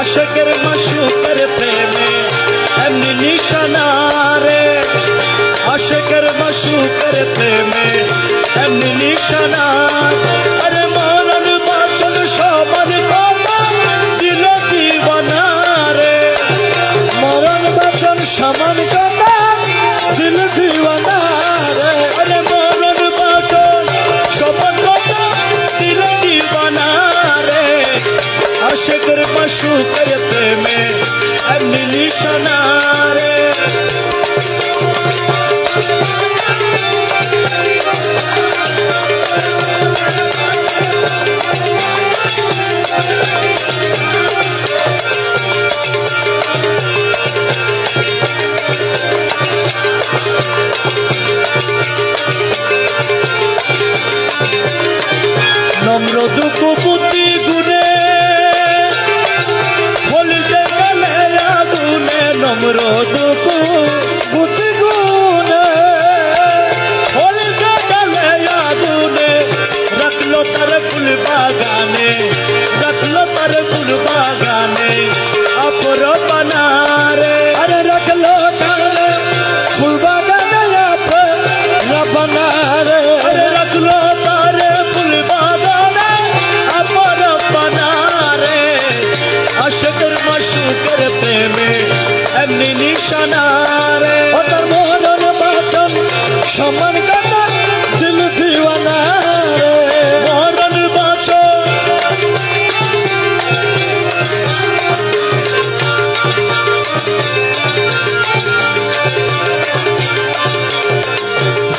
আশেকের মাসুকের প্রেমে, এমনি নিশানা রে। আশেকের মাসুকের প্রেমে, এমনি নিশানা আরে মরণ বাচন সবার কথা দিল দিবানা রে। মরণ বাচন সমান আশেকের মাসুকের প্রেমে এমনি নিশানা রে রোদ এমনি নিশানা রে। ও তার মরণ বাচন, সমান কথা, দিল দিওয়ানা রে। মরণ বাচন।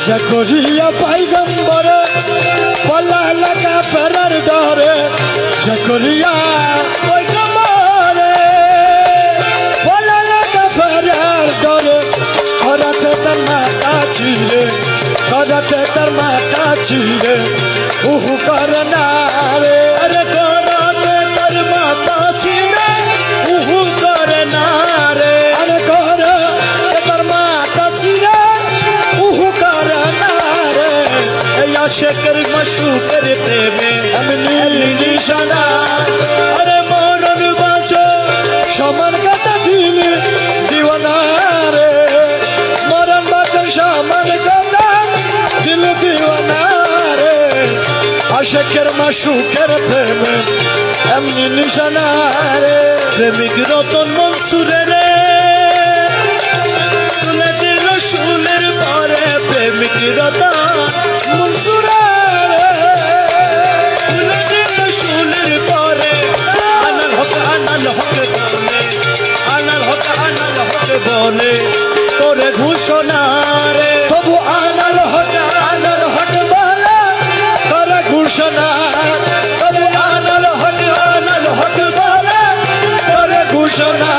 জকরিয়া পাইগম্বর পলা লাগা ফেরার ডরে জকরিয়া মাতা ছিলে করাতে তার মাতা ছিলে। উহু করনা রে আরে করাতে তার মাতা ছিলে। উহু করনা রে আরে করা তার মাতা ছিলে। উহু করনা রে এই আশেকের মাসুকের প্রেমে আমি নিশানা। রে। আশেকের মাসুকের প্রেমে, এমনি নিশানা প্রেমিক রতন মনসুরে রে। তুলে দিল শুনের পরে প্রেমিক রতন মনসুরে তুলে দিল পরে। আনাল হক আনাল হক বলে আনাল হক আনাল হক বলে ঘোষণা ঘোষণা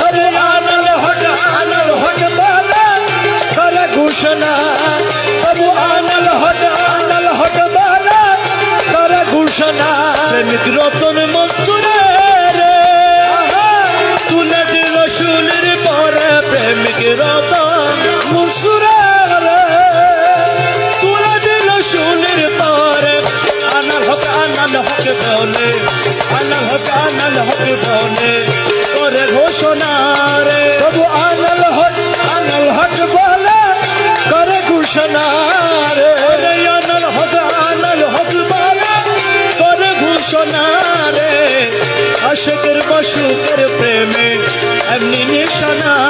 তবু আনাল হক আনাল হক বলে তোরে ঘোষণা তবু আনাল হক আনাল হক বলে তোরে ঘোষণা প্রেমিক রতন মনসুরে তুলে দিল শুনের পরে প্রেমিক রতন মনসুরে হক বলে আনাল হক আনাল হক বলে করে ঘোষণা রে তবু আনাল হক আনাল হক বলে করে ঘোষণা রে আনাল হক আনাল হক বলে করে ঘোষণা রে আশেকের বসুকের প্রেমে, এমনি নিশানা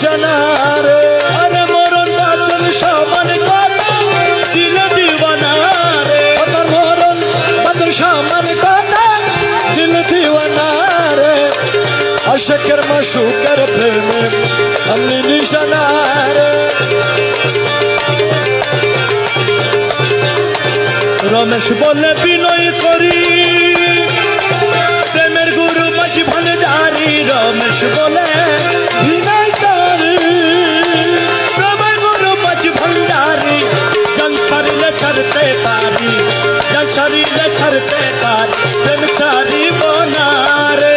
আমি নিশানারে আরে মরণ বাঁচন সমান কথা। দিল দিওয়ানারে তোর মরণ বাঁচন সমান কথা। দিল দিওয়ানারে আশকের মাসুকের প্রেমে আমি নিশানারে রমেশ বলে, বিনয় করি। প্রেমের গুরু মাঝি ভান্ডারি রমেশ বলে ছাড়তে পারি ছাড়িলে ছাড়তে পারি প্রেম ছাড়িব না রে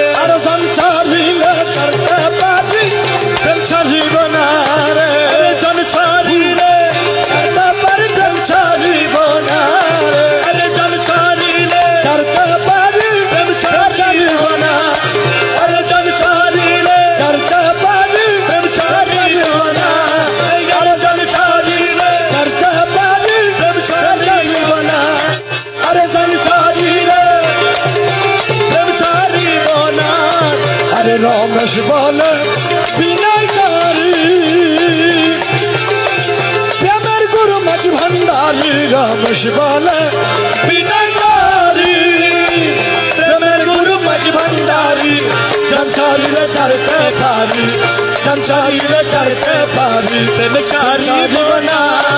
ভান্ডারি রমেশ বলে, বিনয় প্রেমের গুরু মাঝ ভান্ডারি জনসারিলে চড়তে পারি জনসারিলে চড়তে পারি, প্রেম সারি আরে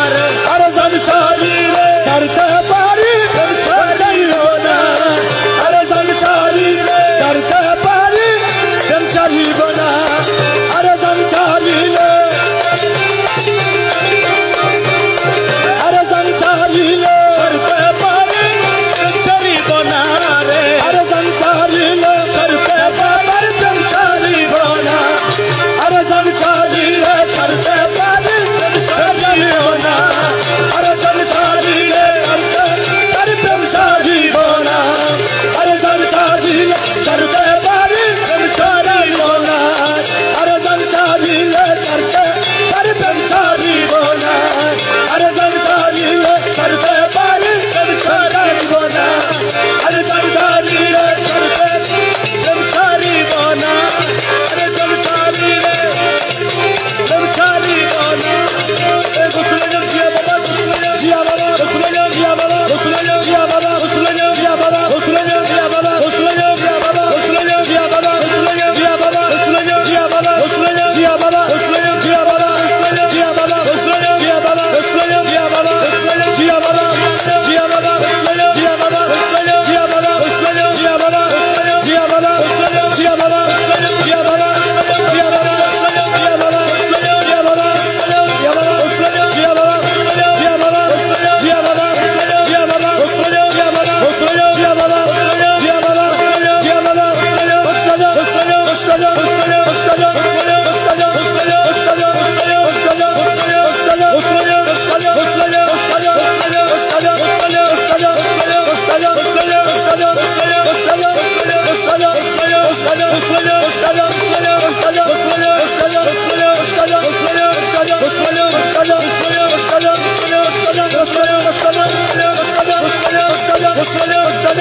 চলে